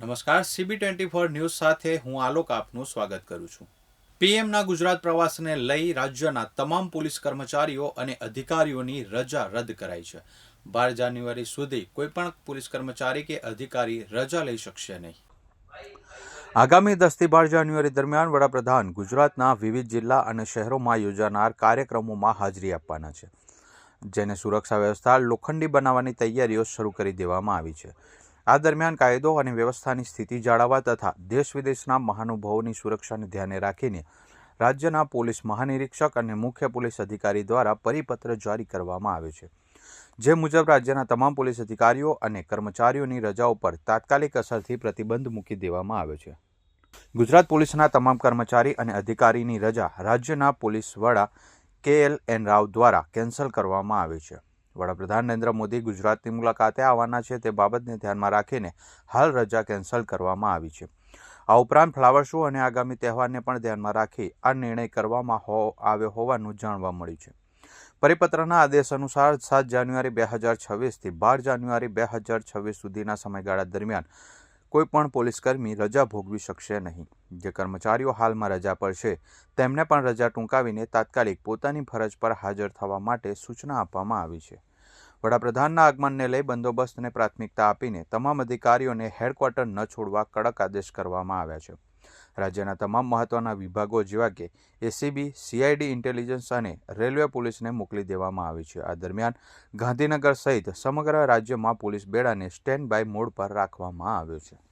નમસ્કાર CB twenty four news સાથે હું આલોક આપનું સ્વાગત કરું છું. પીએમના ગુજરાત પ્રવાસને લઈ રાજ્યના તમામ પોલીસ કર્મચારીઓ અને અધિકારીઓની રજા રદ કરાઈ છે. બાર જાન્યુઆરી સુધી કોઈપણ પોલીસ કર્મચારી કે અધિકારી રજા લઈ શકશે નહીં. આગામી દસથી બાર જાન્યુઆરી દરમિયાન વડાપ્રધાન ગુજરાતના વિવિધ જિલ્લા અને શહેરોમાં યોજાનાર કાર્યક્રમોમાં હાજરી આપવાના છે, જેને સુરક્ષા વ્યવસ્થા લોખંડી બનાવવાની તૈયારીઓ શરૂ કરી દેવામાં આવી છે. આ દરમિયાન કાયદો અને વ્યવસ્થાની સ્થિતિ જાળવવા તથા દેશ વિદેશના મહાનુભાવોની સુરક્ષાને ધ્યાને રાખીને રાજ્યના પોલીસ મહાનિરીક્ષક અને મુખ્ય પોલીસ અધિકારી દ્વારા પરિપત્ર જારી કરવામાં આવ્યો છે. જે મુજબ રાજ્યના તમામ પોલીસ અધિકારીઓ અને કર્મચારીઓની રજાઓ પર તાત્કાલિક અસરથી પ્રતિબંધ મૂકી દેવામાં આવ્યો છે. ગુજરાત પોલીસના તમામ કર્મચારી અને અધિકારીની રજા રાજ્યના પોલીસ વડા કે એલ એન રાવ દ્વારા કેન્સલ કરવામાં આવી છે. વડાપ્રધાન નરેન્દ્ર મોદી ગુજરાતની મુલાકાતે આવવાના છે તે બાબતને ધ્યાનમાં રાખીને હાલ રજા કેન્સલ કરવામાં આવી છે. આ ઉપરાંત ફ્લાવર શો અને આગામી તહેવારને પણ ધ્યાનમાં રાખી આ નિર્ણય કરવામાં હો, આવ્યો હોવાનું જાણવા મળ્યું છે. પરિપત્રના આદેશ અનુસાર સાત જાન્યુઆરી બે હજાર છવ્વીસથી બાર જાન્યુઆરી બે હજાર છવ્વીસ સુધીના સમયગાળા દરમિયાન કોઈ પણ પોલીસકર્મી રજા ભોગવી શકશે નહીં. જે કર્મચારીઓ હાલમાં રજા પર છે, તેમને પણ રજા ટૂંકાવીને તાત્કાલિક પોતાની ફરજ પર હાજર થવા માટે સૂચના આપવામાં આવી છે. વડાપ્રધાનના આગમનને લઈ બંદોબસ્તને પ્રાથમિકતા આપીને તમામ અધિકારીઓને હેડક્વાર્ટર ન છોડવા કડક આદેશ કરવામાં આવ્યા છે. રાજ્યના તમામ મહત્વના વિભાગો જેવા કે એસીબી સીઆઈડી ઇન્ટેલિજન્સ અને રેલવે પોલીસને મોકલી દેવામાં આવી છે. આ દરમિયાન ગાંધીનગર સહિત સમગ્ર રાજ્યમાં પોલીસ બેડાને સ્ટેન્ડ બાય મોડ પર રાખવામાં આવ્યો છે.